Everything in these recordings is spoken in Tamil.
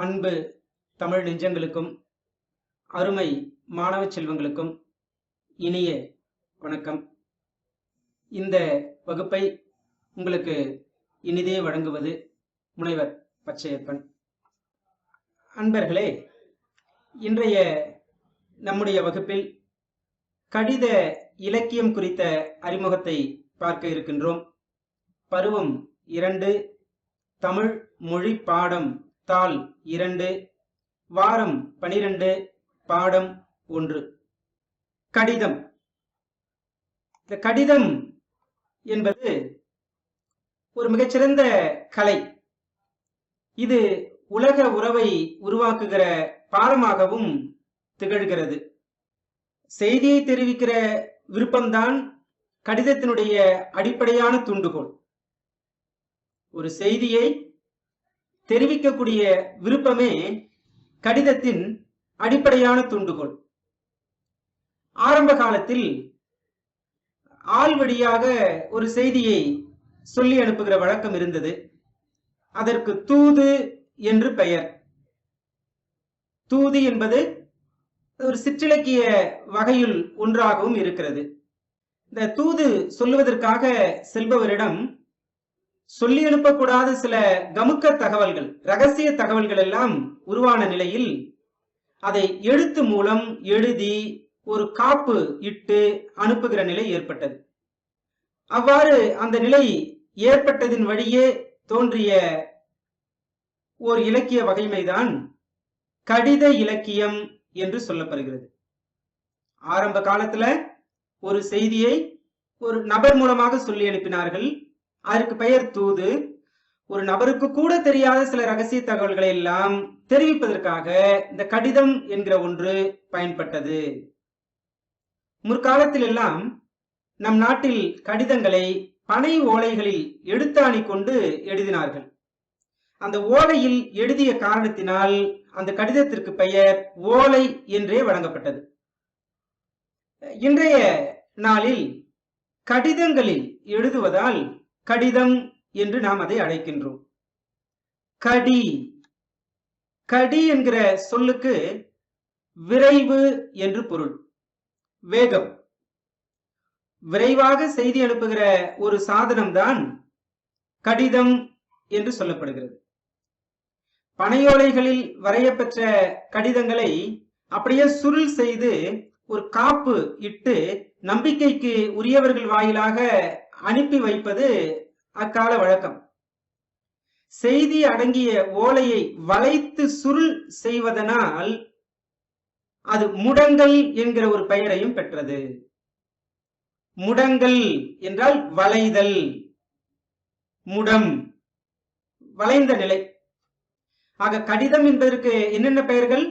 அன்பு தமிழ் நெஞ்சங்களுக்கும் அருமை மாணவ செல்வங்களுக்கும் இனிய வணக்கம். இந்த வகுப்பை உங்களுக்கு இனிதே வழங்குவது முனைவர் பச்சையப்பன். அன்பர்களே இன்றைய நம்முடைய வகுப்பில் கடித இலக்கியம் குறித்த அறிமுகத்தை பார்க்க இருக்கின்றோம். பருவம் இரண்டு தமிழ் மொழி பாடம் தாள் இரண்டு வாரம் பனிரெண்டு பாடம் ஒன்று. கடிதம். இந்த கடிதம் என்பது ஒரு மிகச்சிறந்த கலை. இது உலக உறவை உருவாக்குகிற பாலமாகவும் திகழ்கிறது. செய்தியை தெரிவிக்கிற விருப்பம்தான் கடிதத்தினுடைய அடிப்படையான துண்டுகோள் ஒரு செய்தியை தெரிவிக்கக்கூடிய விருப்பமே கடிதத்தின் அடிப்படையான துண்டுகோள். ஆரம்ப காலத்தில் ஆள் வழியாக ஒரு செய்தியை சொல்லி அனுப்புகிற வழக்கம் இருந்தது. அதற்கு தூது என்று பெயர். தூது என்பது ஒரு சிற்றிலக்கிய வகையில் ஒன்றாகவும் இருக்கிறது. இந்த தூது சொல்லுவதற்காக செல்பவரிடம் சொல்லி எழுப்பக்கூடாத சில கமுக்க தகவல்கள் ரகசிய தகவல்கள் எல்லாம் உருவான நிலையில் அதை எழுத்து மூலம் எழுதி ஒரு காப்பு இட்டு அனுப்புகிற நிலை ஏற்பட்டது. அவ்வாறு அந்த நிலை ஏற்பட்டதின் வழியே தோன்றிய ஓர் இலக்கிய வகைமைதான் கடித இலக்கியம் என்று சொல்லப்படுகிறது. ஆரம்ப காலத்துல ஒரு செய்தியை ஒரு நபர் மூலமாக சொல்லி அனுப்பினார்கள். அதற்கு பெயர் தூது. ஒரு நபருக்கு கூட தெரியாத சில ரகசிய தகவல்களை எல்லாம் தெரிவிப்பதற்காக இந்த கடிதம் என்கிற ஒன்று பயன்பட்டது. முற்காலத்தில் எல்லாம் நம் நாட்டில் கடிதங்களை பனை ஓலைகளில் எடுத்தாணி கொண்டு எழுதினார்கள். அந்த ஓலையில் எழுதிய காரணத்தினால் அந்த கடிதத்திற்கு பெயர் ஓலை என்றே வழங்கப்பட்டது. இன்றைய நாளில் கடிதங்களில் எழுதுவதால் கடிதம் என்று நாம் அதை அழைக்கின்றோம். கடி. கடி என்கிற சொல்லுக்கு விரைவு என்று பொருள். வேகம். விரைவாக செய்தி அனுப்புகிற ஒரு சாதனம்தான் கடிதம் என்று சொல்லப்படுகிறது. பனையோலைகளில் வரையப்பெற்ற கடிதங்களை அப்படியே சுருள் செய்து ஒரு காப்பு இட்டு நம்பிக்கைக்கு உரியவர்கள் வாயிலாக அனுப்பி வைப்பது அக்கால வழக்கம். செய்தி அடங்கிய ஓலையை வளைத்து சுருள் செய்வதனால் அது முடங்கல் என்கிற ஒரு பெயரையும் பெற்றது. முடங்கல் என்றால் வளைதல் முடம் வளைந்த நிலை. ஆக கடிதம் என்பதற்கு என்னென்ன பெயர்கள்?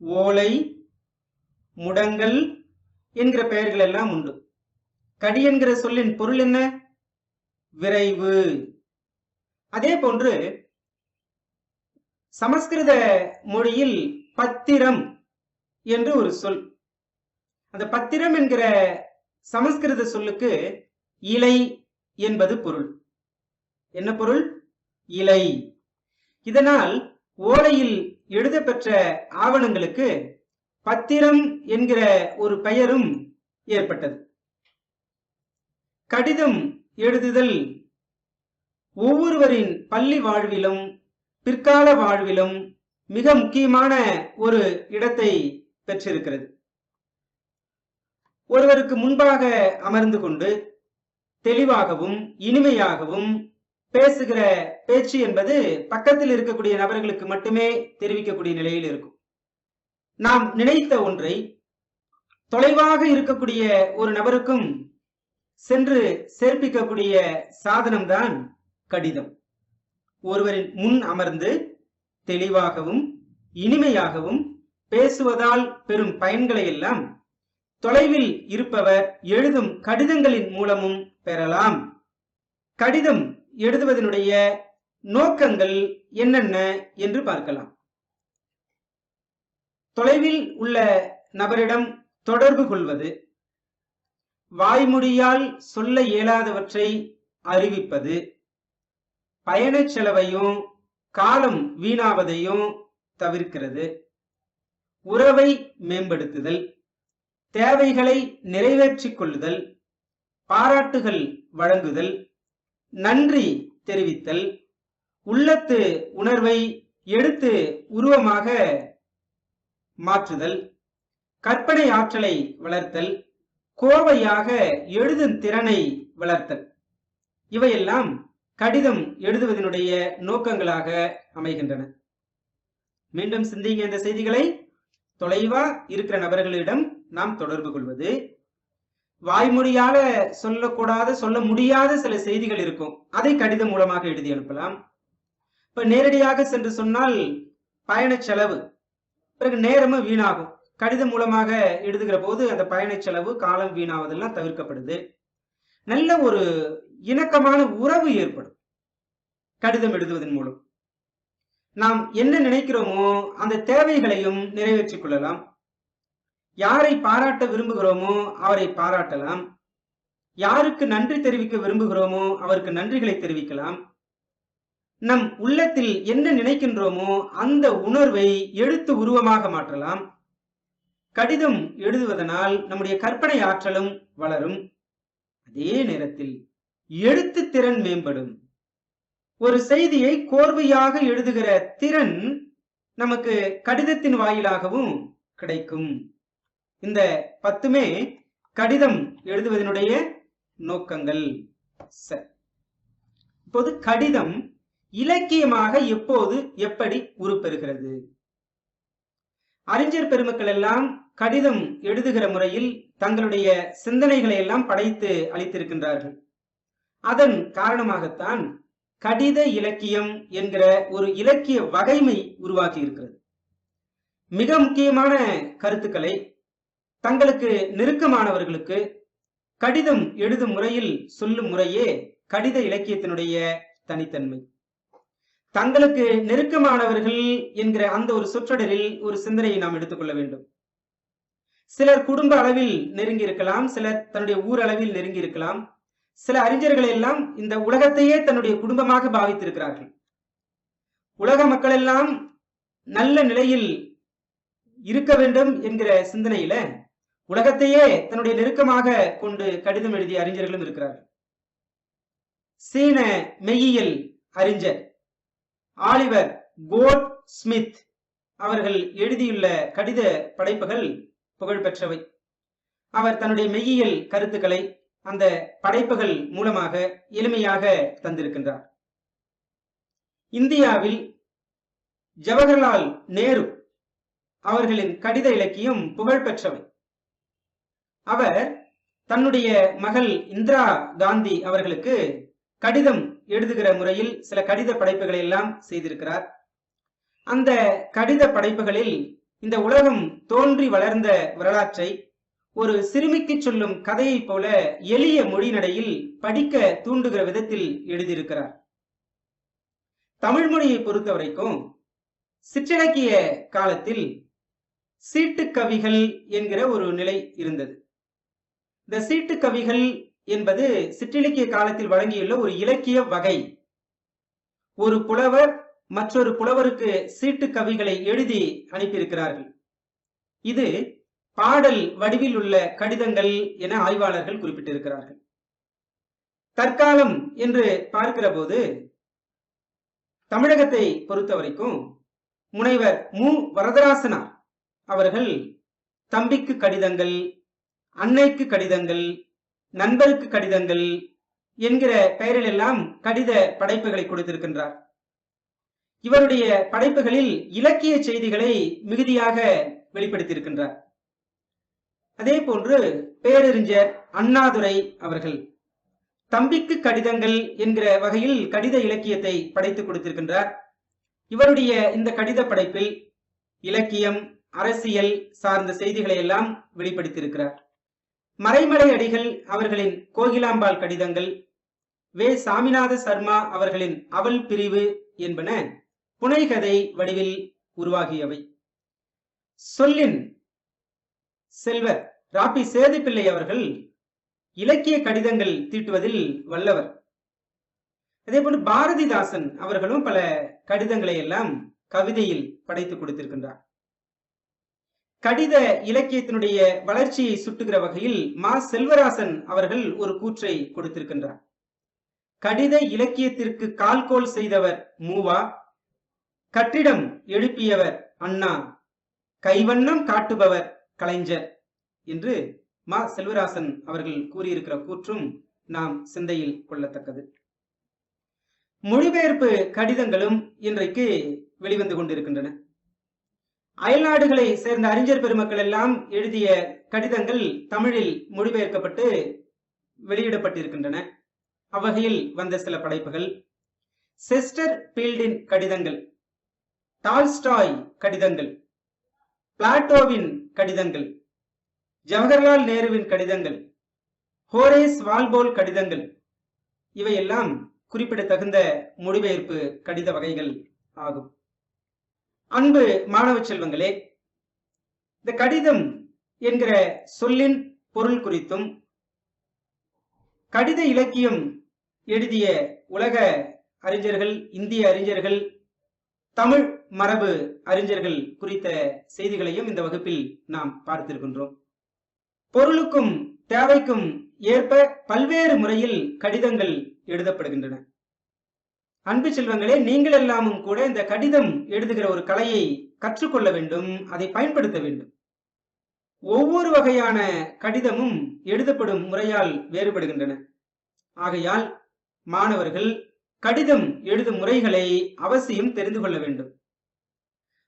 ஓலை முடங்கல் என்கிற பெயர்கள் எல்லாம் உண்டு. கடி என்கிற சொல்லின் பொருள் என்ன? விரைவு. அதே போன்று சமஸ்கிருத மொழியில் பத்திரம் என்று ஒரு சொல். அந்த பத்திரம் என்கிற சமஸ்கிருத சொல்லுக்கு இலை என்பது பொருள். என்ன பொருள்? இலை. இதனால் ஓலையில் எழுதப்பெற்ற ஆவணங்களுக்கு பத்திரம் என்கிற ஒரு பெயரும் ஏற்பட்டது. கடிதம் எழுதுதல். ஒவ்வொருவரின் பள்ளி வாழ்விலும் பிற்கால வாழ்விலும் மிக முக்கியமான ஒரு இடத்தை பெற்றிருக்கிறது. ஒருவருக்கு முன்பாக அமர்ந்து கொண்டு தெளிவாகவும் இனிமையாகவும் பேசுகிற பேச்சு என்பது பக்கத்தில் இருக்கக்கூடிய நபர்களுக்கு மட்டுமே தெரிவிக்கக்கூடிய நிலையில் இருக்கும். நாம் நினைத்த ஒன்றை தொலைவாக இருக்கக்கூடிய ஒரு நபருக்கும் சென்று சேர்ப்பிக்கக்கூடிய சாதனம்தான் கடிதம். ஒருவரின் முன் அமர்ந்து தெளிவாகவும் இனிமையாகவும் பேசுவதால் பெறும் பயன்களை எல்லாம் தொலைவில் இருப்பவர் எழுதும் கடிதங்களின் மூலமும் பெறலாம். கடிதம் எழுதுவதனுடைய நோக்கங்கள் என்னென்ன என்று பார்க்கலாம். தொலைவில் உள்ள நபரிடம் தொடர்பு கொள்வது வாய்மொழியால் சொல்ல இயலாதவற்றை அறிவிப்பது பயணச் செலவையும் காலம் வீணாவதையும் தவிர்க்கிறது. உறவை மேம்படுத்துதல் தேவைகளை நிறைவேற்றிக் கொள்ளுதல் பாராட்டுகள் வழங்குதல் நன்றி தெரிவித்தல் உள்ளத்து உணர்வை எடுத்து உருவமாக மாற்றுதல் கற்பனை ஆற்றலை வளர்த்தல் கோவையாக எழுதும் திறனை வளர்த்தல். இவையெல்லாம் கடிதம் எழுதுவதனுடைய நோக்கங்களாக அமைகின்றன. மீண்டும் சிந்திங்க இந்த செய்திகளை. தொலைவா இருக்கிற நபர்களிடம் நாம் தொடர்பு கொள்வது. வாய்மொழியால சொல்லக்கூடாத சொல்ல முடியாத சில செய்திகள் இருக்கும். அதை கடிதம் மூலமாக எழுதி அனுப்பலாம். இப்ப நேரடியாக சென்று சொன்னால் பயண செலவு பிறகு நேரமும் வீணாகும். கடிதம் மூலமாக எழுதுகிற போது அந்த பயண செலவு காலம் வீணாவதெல்லாம் தவிர்க்கப்படுது. நல்ல ஒரு இணக்கமான உறவு ஏற்படும் கடிதம் எழுதுவதன் மூலம். நாம் என்ன நினைக்கிறோமோ அந்த தேவைகளையும் நிறைவேற்றிக் கொள்ளலாம். யாரை பாராட்ட விரும்புகிறோமோ அவரை பாராட்டலாம். யாருக்கு நன்றி தெரிவிக்க விரும்புகிறோமோ அவருக்கு நன்றிகளை தெரிவிக்கலாம். நம் உள்ளத்தில் என்ன நினைக்கின்றோமோ அந்த உணர்வை எழுத்து உருவமாக மாற்றலாம். கடிதம் எழுதுவதனால் நம்முடைய கற்பனை ஆற்றலும் வளரும். அதே நேரத்தில் எழுத்து திறன் மேம்படும். ஒரு செய்தியை கோர்வையாக எழுதுகிற திறன் நமக்கு கடிதத்தின் வாயிலாகவும் கிடைக்கும். இந்த பத்துமே கடிதம் எழுதுவதனுடைய நோக்கங்கள். சரி. இப்போது கடிதம் இலக்கியமாக எப்போது எப்படி உருப்பெறுகிறது? அறிஞர் பெருமக்கள் எல்லாம் கடிதம் எழுதுகிற முறையில் தங்களுடைய சிந்தனைகளை எல்லாம் படைத்து அளித்திருக்கின்றார்கள். அதன் காரணமாகத்தான் கடித இலக்கியம் என்கிற ஒரு இலக்கிய வகைமை உருவாக்கி இருக்கிறது. மிக முக்கியமான கருத்துக்களை தங்களுக்கு நெருக்கமானவர்களுக்கு கடிதம் எழுதும் முறையில் சொல்லும் முறையே கடித இலக்கியத்தினுடைய தனித்தன்மை. தங்களுக்கு நெருக்கமானவர்கள் என்கிற அந்த ஒரு சொற்றொடரில் ஒரு சிந்தனையை நாம் எடுத்துக்கொள்ள வேண்டும். சிலர் குடும்ப அளவில் நெருங்கி இருக்கலாம் சிலர் தன்னுடைய ஊர் அளவில் நெருங்கி இருக்கலாம் சில அறிஞர்கள் எல்லாம் இந்த உலகத்தையே தன்னுடைய குடும்பமாக பாவித்திருக்கிறார்கள். உலக மக்கள் எல்லாம் நல்ல நிலையில் இருக்க வேண்டும் என்கிற சிந்தனையில உலகத்தையே தன்னுடைய நெருக்கமாக கொண்டு கடிதம் எழுதிய அறிஞர்களும் இருக்கிறார்கள். சீன மெய்யியல் அறிஞர் ஆலிவர் கோட் ஸ்மித் அவர்கள் எழுதியுள்ள கடித படைப்புகள் புகழ்பெற்றவை. அவர் தன்னுடைய மெய்யியல் கருத்துக்களை அந்த படைப்புகள் மூலமாக எளிமையாக தந்திருக்கின்றார். இந்தியாவில் ஜவஹர்லால் நேரு அவர்களின் கடித இலக்கியம் புகழ்பெற்றவை. அவர் தன்னுடைய மகள் இந்திரா காந்தி அவர்களுக்கு கடிதம் எழுதுகிற முறையில் சில கடித படைப்புகளை எல்லாம் செய்திருக்கிறார். அந்த கடித படைப்புகளில் இந்த உலகம் தோன்றி வளர்ந்த வரலாற்றை ஒரு சிறுமிக்கு சொல்லும் கதையைப் போல எளிய மொழிநடையில் படிக்க தூண்டுகிற விதத்தில் எழுதியிருக்கிறார். தமிழ் மொழியை பொறுத்த வரைக்கும் சிற்றிலக்கிய காலத்தில் சீட்டு கவிகள் என்கிற ஒரு நிலை இருந்தது. இந்த சீட்டு கவிகள் என்பது சிற்றிலக்கிய காலத்தில் வழங்கியுள்ள ஒரு இலக்கிய வகை. ஒரு புலவர் மற்றொரு புலவருக்கு சீட்டு கவிகளை எழுதி அனுப்பியிருக்கிறார்கள். இது பாடல் வடிவில் உள்ள கடிதங்கள் என ஆய்வாளர்கள் குறிப்பிட்டிருக்கிறார்கள். தற்காலம் என்று பார்க்கிற போது தமிழகத்தை பொறுத்த வரைக்கும் முனைவர் மு. வரதராசனார் அவர்கள் தம்பிக்கு கடிதங்கள் அன்னைக்கு கடிதங்கள் நண்பருக்கு கடிதங்கள் என்கிற பெயரிலெல்லாம் கடித படைப்புகளை கொடுத்திருக்கின்றார். இவருடைய படைப்புகளில் இலக்கிய செய்திகளை மிகுதியாக வெளிப்படுத்தியிருக்கின்றார். அதே போன்று பேரறிஞர் அண்ணாதுரை அவர்கள் தம்பிக்கு கடிதங்கள் என்கிற வகையில் கடித இலக்கியத்தை படைத்து கொடுத்திருக்கின்றார். இவருடைய இந்த கடித படைப்பில் இலக்கியம் அரசியல் சார்ந்த செய்திகளை எல்லாம் வெளிப்படுத்தியிருக்கிறார். மறைமலை அடிகள் அவர்களின் கோகிலாம்பாள் கடிதங்கள் வே. சாமிநாத சர்மா அவர்களின் அவல் பிரிவு என்பன புனைகதை வடிவில் உருவாகியவை. சொல்லின் செல்வர் ராபி சேதுப்பிள்ளை அவர்கள் இலக்கிய கடிதங்கள் தீட்டுவதில் வல்லவர். அதே போன்று பாரதிதாசன் அவர்களும் பல கடிதங்களை எல்லாம் கவிதையில் படைத்து கொடுத்திருக்கின்றார். கடித இலக்கியத்தினுடைய வளர்ச்சியை சுட்டுகிற வகையில் மா. செல்வராசன் அவர்கள் ஒரு கூற்றை கொடுத்திருக்கின்றார். கடித இலக்கியத்திற்கு கால்கோல் செய்தவர் மூவா? கட்டிடம் எழுப்பியவர் அண்ணா. கைவண்ணம் காட்டுபவர் கலைஞர் என்று மா. செல்வராசன் அவர்கள் கூறியிருக்கிற கூற்றும் நாம் சிந்தையில் கொள்ளத்தக்கது. மொழிபெயர்ப்பு கடிதங்களும் இன்றைக்கு வெளிவந்து கொண்டிருக்கின்றன. அயல்நாடுகளை சேர்ந்த அறிஞர் பெருமக்கள் எல்லாம் எழுதிய கடிதங்கள் தமிழில் மொழிபெயர்க்கப்பட்டு வெளியிடப்பட்டிருக்கின்றன. அவ்வகையில் வந்த சில படைப்புகள். செஸ்டர் பீல்டின் கடிதங்கள். டால்ஸ்டாய் கடிதங்கள். பிளாட்டோவின் கடிதங்கள். ஜவஹர்லால் நேருவின் கடிதங்கள். ஹோரேஸ் வால்போல் கடிதங்கள். இவையெல்லாம் குறிப்பிடத்தகுந்த மொழிபெயர்ப்பு கடித வகைகள் ஆகும். அன்பு மாணவ செல்வங்களே இந்த கடிதம் என்கிற சொல்லின் பொருள் குறித்தும் கடித இலக்கியம் எழுதிய உலக அறிஞர்கள் இந்திய அறிஞர்கள் தமிழ் மரபு அறிஞர்கள் குறித்த செய்திகளையும் இந்த வகுப்பில் நாம் பார்த்திருக்கின்றோம். பொருளுக்கும் தேவைக்கும் ஏற்ப பல்வேறு முறையில் கடிதங்கள் எழுதப்படுகின்றன. அன்பு செல்வங்களே நீங்கள் எல்லாமும் கூட இந்த கடிதம் எழுதுகிற ஒரு கலையை கற்றுக்கொள்ள வேண்டும் அதை பயன்படுத்த வேண்டும். ஒவ்வொரு வகையான கடிதமும் எழுதப்படும் முறையால் வேறுபடுகின்றன. ஆகையால் மாணவர்கள் கடிதம் எழுதும் முறைகளை அவசியம் தெரிந்து கொள்ள வேண்டும்.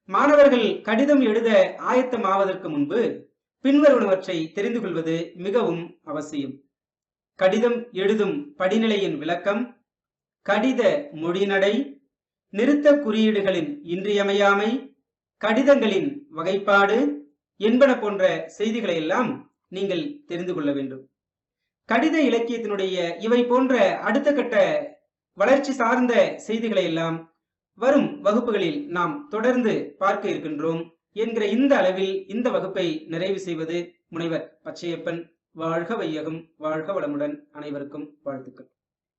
மாணவர்கள் கடிதம் எழுத ஆயத்தமாவதற்கு முன்பு பின்வருவனவற்றை தெரிந்து கொள்வது மிகவும் அவசியம். கடிதம் எழுதும் படிநிலையின் விளக்கம் கடித மொழிநடை நிறுத்த குறியீடுகளின் இன்றியமையாமை கடிதங்களின் வகைப்பாடு என்பன போன்ற செய்திகளை எல்லாம் நீங்கள் தெரிந்து கொள்ள வேண்டும். கடித இலக்கியத்தினுடைய இவை போன்ற அடுத்த கட்ட வளர்ச்சி சார்ந்த செய்திகளை எல்லாம் வரும் வகுப்புகளில் நாம் தொடர்ந்து பார்க்க இருக்கின்றோம் என்கிற இந்த அளவில் இந்த வகுப்பை நிறைவு செய்வது முனைவர் பச்சையப்பன். வாழ்க வையகம் வாழ்க வளமுடன் அனைவருக்கும் வாழ்த்துக்கள்.